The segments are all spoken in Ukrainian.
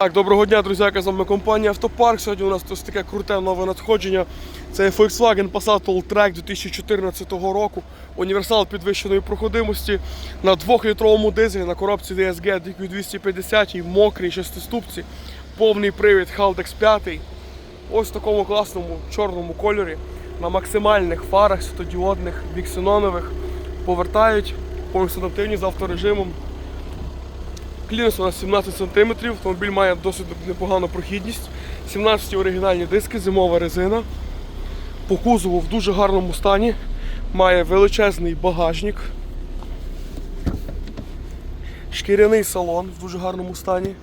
Так, доброго дня, друзі, яка з вами компанія Автопарк. Сьогодні у нас тут таке круте нове надходження. Це Volkswagen Passat Alltrack 2014 року. Універсал підвищеної проходимості на 2-літровому дизелі на коробці DSG DQ250, мокрій шестиступці, повний привід Haldex 5. Ось в такому класному чорному кольорі на максимальних фарах світодіодних, біксенонових. Повертають повністю адаптивні з авторежимом. Кліренс у нас 17 см, автомобіль має досить непогану прохідність. 17 оригінальні диски, зимова резина. По кузову в дуже гарному стані. Має величезний багажник. Шкіряний салон в дуже гарному стані.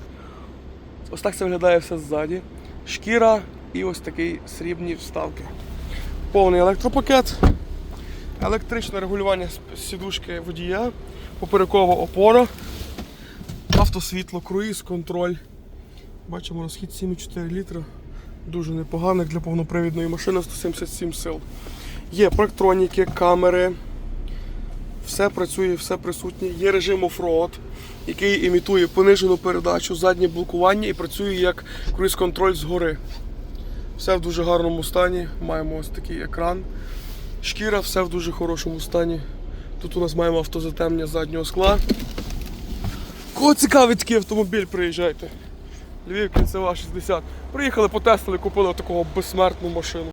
Ось так це виглядає все ззаді. Шкіра і ось такі срібні вставки. Повний електропакет, електричне регулювання сідушки водія, поперекова опора. Автосвітло, круїз, контроль. Бачимо розхід 7,4 літра. Дуже непоганий для повнопривідної машини 177 сил. Є парктроніки, камери. Все працює, все присутнє. Є режим оффроад, який імітує понижену передачу, заднє блокування і працює як круїз-контроль згори. Все в дуже гарному стані. Маємо ось такий екран. Шкіра, все в дуже хорошому стані. Тут у нас маємо автозатемнення заднього скла. Кого цікавий такий автомобіль, приїжджайте. Львів, кінцева 60. Приїхали, потестили, купили такого безсмертну машину.